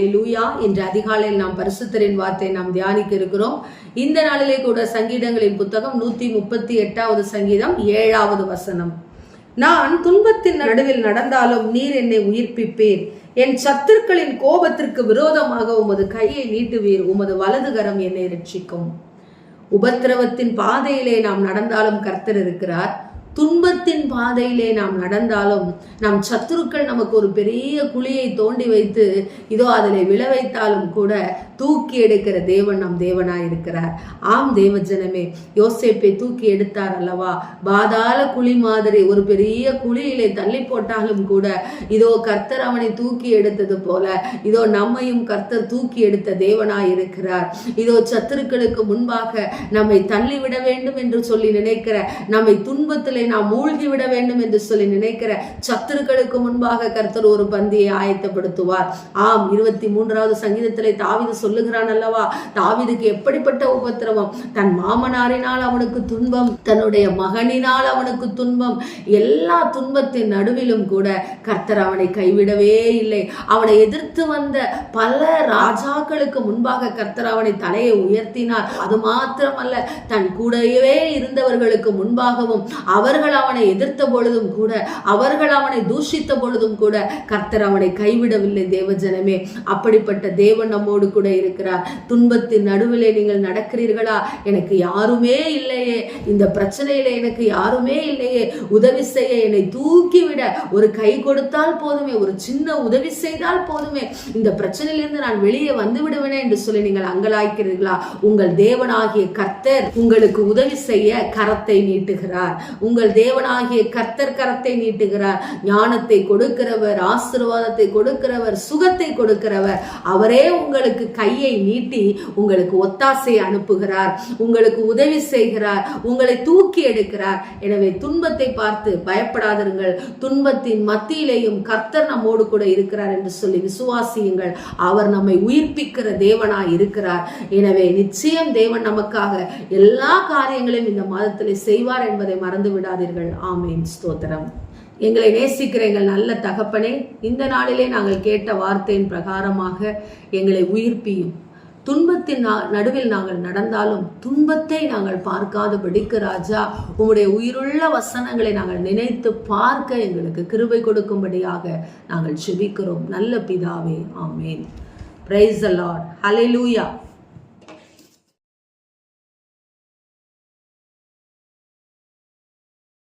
அல்லேலூயா இன்று அதிகாலையில் நாம் பரிசுத்தரின் வார்த்தையை நாம் தியானிக்க இருக்கிறோம். இந்த நாளிலே கூட சங்கீதங்களின் புத்தகம் நூத்தி முப்பத்தி எட்டாவது சங்கீதம் ஏழாவது வசனம். நான் துன்பத்தின் நடுவில் நடந்தாலும் நீர் என்னை உயிர்ப்பிப்பீர். என் சத்துருக்களின் கோபத்திற்கு விரோதமாக உமது கையை நீட்டுவீர். உமது வலதுகரம் என்னை ரட்சிக்கும் உபத்திரவத்தின் பாதையிலே நாம் நடந்தாலும் கர்த்தர் இருக்கிறார். துன்பத்தின் பாதையிலே நாம் நடந்தாலும் நம் சத்துருக்கள் நமக்கு ஒரு பெரிய குழியை தோண்டி வைத்து இதோ அதில் விழ வைத்தாலும் கூட தூக்கி எடுக்கிற தேவன் நம் தேவனாய் இருக்கிறார். ஆம் தேவஜனமே யோசேப்பை தூக்கி எடுத்தார் அல்லவா? பாதாள குழி மாதிரி ஒரு பெரிய குழியிலே தள்ளி போட்டாலும் கூட இதோ கர்த்தர் அவனை தூக்கி எடுத்தது போல இதோ நம்மையும் கர்த்தர் தூக்கி எடுத்த தேவனாய் இருக்கிறார். இதோ சத்துருக்களுக்கு முன்பாக நம்மை தள்ளிவிட வேண்டும் என்று சொல்லி நினைக்கிற நம்மை துன்பத்தில் நாம் மூழ்கி விட வேண்டும் என்று சொல்லி நினைக்கிற சத்துருக்களுக்கு முன்பாக கர்த்தர் ஒரு பந்தியை ஆயத்தப்படுத்துவார். ஆம் இருபத்தி மூன்றாவது சங்கீதத்திலே தாவிது சொல்லுகிறான் அல்லவா? தாவிதுக்கு எப்படிப்பட்ட உபத்திரவம்? தன் மாமனாரினால் அவனுக்கு துன்பம் தன்னுடைய மகனினால் அவனுக்கு துன்பம். எல்லா துன்பத்தின் நடுவிலும் கூட கர்த்தர் அவனை கைவிடவே இல்லை. அவனை எதிர்த்து வந்த பல ராஜாக்களுக்கு முன்பாக கர்த்தர் அவனை தலையை உயர்த்தினார். அது மாத்திரமல்ல தன் கூடவே இருந்தவர்களுக்கு முன்பாகவும் அவர் அவர்கள் அவனை எதிர்த்த பொழுதும் கூட அவர்கள் அவனை தூஷித்த பொழுதும் கூட கர்த்தர் அவனை கைவிடவில்லை தேவஜனமே. அப்படிப்பட்ட தேவன் நம்மோடு கூட இருக்கிறார். துன்பத்தின் நடுவிலே நீங்கள் நடக்கிறீர்களா? எனக்கு யாருமே இல்லையே. இந்த பிரச்சனையில எனக்கு யாருமே இல்லையே. உதவி செய்ய என்னை தூக்கிவிட ஒரு கை கொடுத்தால் போதுமே ஒரு சின்ன உதவி செய்தால் போதுமே. இந்த பிரச்சனையிலிருந்து நான் வெளியே வந்து விடுவேனே என்று சொல்லி நீங்கள் அங்கலாய்க்கிறீர்களா? உங்கள் தேவனாகிய கர்த்தர் உங்களுக்கு உதவி செய்ய கரத்தை நீட்டுகிறார். உங்கள் தேவனாகிய கர்த்தர் கரத்தை நீட்டுகிறார். ஞானத்தை கொடுக்கிறவர் ஆசீர்வாதத்தை கொடுக்கிறவர் சுகத்தை கொடுக்கிறவர். அவரே உங்களுக்கு கையை நீட்டி உங்களுக்கு ஒத்தாசை அனுப்புகிறார். உங்களுக்கு உதவி செய்கிறார். உங்களை தூக்கி எடுக்கிறார். எனவே துன்பத்தை பார்த்து பயப்படாதிருங்கள். துன்பத்தின் மத்தியிலேயும் கர்த்தர் நம்மோடு கூட இருக்கிறார் என்று சொல்லி விசுவாசியுங்கள். அவர் நம்மை உயிர்ப்பிக்கிற தேவனாய் இருக்கிறார். எனவே நிச்சயம் தேவன் நமக்காக எல்லா காரியங்களையும் இந்த மாதத்தில் செய்வார் என்பதை மறந்து விடாதீர்கள் ஆமேன். ஸ்தோத்திரம். எங்களை நேசிக்கிற எங்கள் நல்ல தகப்பனே இந்த நாளிலே நாங்கள் கேட்ட வார்த்தையின் பிரகாரமாக எங்களை உயிர்ப்பியும். துன்பத்தின் நடுவில் நாங்கள் நடந்தாலும் துன்பத்தை நாங்கள் பார்க்காதபடிக்கு ராஜா உங்களுடைய உயிருள்ள வசனங்களை நாங்கள் நினைத்து பார்க்க எங்களுக்கு கிருபை கொடுக்கும்படியாக நாங்கள் செபிக்கிறோம் நல்ல பிதாவே ஆமேன். Price allot hallelujah